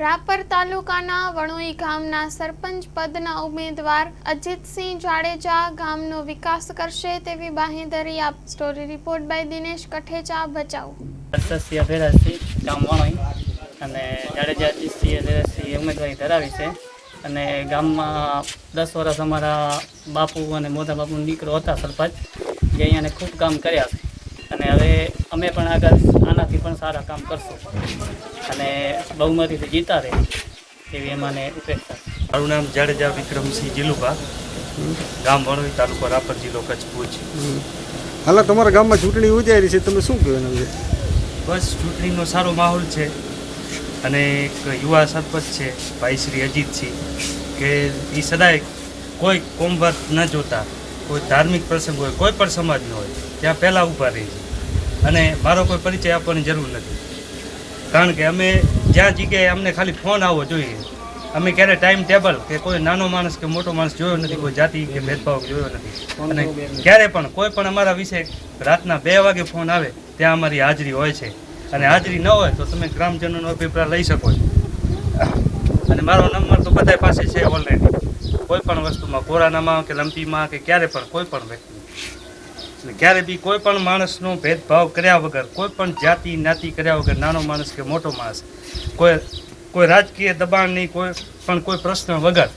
રાપર તાલુકાના વણોઈ ગામના સરપંચ પદના ઉમેદવાર અજીતસિંહ જાડેજા ગામનો વિકાસ કરશે તેવી બાહેંધરી આપ story report by Dinesh Kathecha બચાવ. સસ્ય ફેરાસથી ગામ વણોઈ. અને જાડેજા અજીતસિંહ ફેરાસથી ઉમેદવારી ધરાવી છે. અને ગામમાં દસ વર્ષ અમારા બાપુ અને મોટા બાપુનો દીકરો હતા સરપંચ. જે અહીંયાને ખૂબ કામ કર્યા છે. અને હવે અમે પણ આગળ આનાથી પણ સારા કામ કરશું. અને બહુમતીથી જીતા રહે એવી એમાંને ઉપેક્ષા મારું નામ જાડેજા વિક્રમસિંહ જીલુભા. ગામ વણોઈ તાલુકો રાપર જિલ્લો કચ્છ ભુજ. હાલા તમારા ગામમાં ચૂંટણી યોજાયેલી છે તમે શું કહો એના બસ ચૂંટણીનો સારો માહોલ છે અને એક યુવા સરપંચ છે ભાઈ શ્રી અજીતસિંહ કે એ સદાય કોઈ કોમવાદ ન જોતા કોઈ ધાર્મિક પ્રસંગ હોય કોઈ પણ સમાજનો હોય ત્યાં પહેલાં ઊભા રહે છે. અને મારો કોઈ પરિચય આપવાની જરૂર નથી. કારણ કે અમે જ્યાં જગ્યાએ અમને ખાલી ફોન આવવો જોઈએ. અમે ક્યારે ટાઈમ ટેબલ કે કોઈ નાનો માણસ કે મોટો માણસ જોયો નથી કોઈ જાતિ કે ભેદભાવ જોયો નથી. અને ક્યારે પણ કોઈ પણ અમારા વિશે રાતના બે વાગે ફોન આવે ત્યાં અમારી હાજરી હોય છે. અને હાજરી ન હોય તો તમે ગ્રામજનોનો અભિપ્રાય લઈ શકો છો. અને મારો નંબર તો બધા પાસે છે ઓલરેડી કોઈ પણ વસ્તુમાં કોરોનામાં કે લંપીમાં કે ક્યારે પણ કોઈ પણ વ્યક્તિ ક્યારે બી કોઈ પણ માણસનો ભેદભાવ કર્યા વગર કોઈ પણ જાતિ જ્ઞાતિ કર્યા વગર નાનો માણસ કે મોટો માણસ કોઈ કોઈ રાજકીય દબાણ નહીં કોઈ પણ કોઈ પ્રશ્ન વગર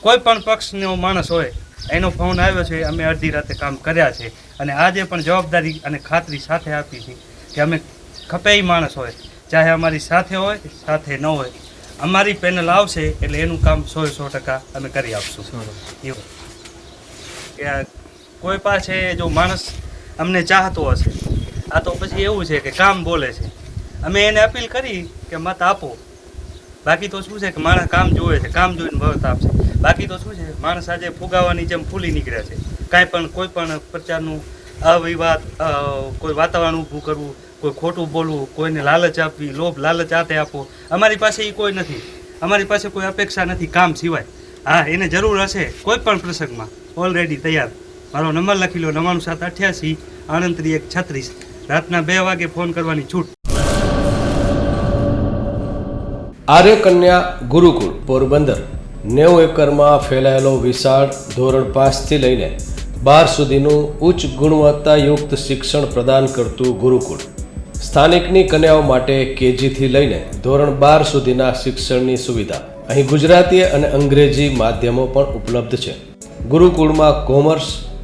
કોઈ પણ પક્ષનો માણસ હોય એનો ફોન આવ્યો છે અમે અડધી રાતે કામ કર્યા છે અને આજે પણ જવાબદારી અને ખાતરી સાથે આપી છે કે અમે ખપેય માણસ હોય ચાહે અમારી સાથે હોય સાથે ન હોય. અમારી પેનલ આવશે એટલે એનું કામ સો સો ટકા અમે કરી આપશું. એવું. કોઈ પાસે જો માણસ અમને ચાહતો હશે, આ તો પછી એવું છે કે કામ બોલે છે. અમે એને અપીલ કરી કે મત આપો. બાકી તો શું છે કે માણસ કામ જોવે છે, કામ જોઈને મત આપશે. બાકી તો શું છે, માણસ આજે ફુગાવાની જેમ ફૂલી નીકળે છે. કાંઈ પણ, કોઈ પણ પ્રચારનું અવિવાદ કોઈ વાતાવરણ ઊભું કરવું, કોઈ ખોટું બોલવું, કોઈને લાલચ આપવી, લોભ, લાલચ આતે આપવો, અમારી પાસે એ કોઈ નથી. અમારી પાસે કોઈ અપેક્ષા નથી કામ સિવાય. હા, એને જરૂર હશે કોઈ પણ પ્રસંગમાં. ઓલરેડી તૈયાર. મારો નંબર લખી લો, નવ્વાણું સાત અઠ્યાસી આણંત્રી એક છત્રીસ. રાતના બે વાગે ફોન કરવાની છૂટ. આર્ય કન્યા ગુરુકુળ, પોરબંદર. નેવું એકરમાં ફેલાયેલો વિશાળ ધોરણ પાંચથી લઈને બાર સુધીનું ઉચ્ચ ગુણવત્તાયુક્ત શિક્ષણ પ્રદાન કરતું ગુરુકુળ. સ્થાનિકની કન્યાઓ માટે કેજીથી લઈને ધોરણ બાર સુધીના શિક્ષણની સુવિધા. અહીં ગુજરાતી અને અંગ્રેજી માધ્યમો પણ ઉપલબ્ધ છે. ગુરુકુળમાં કોમર્સ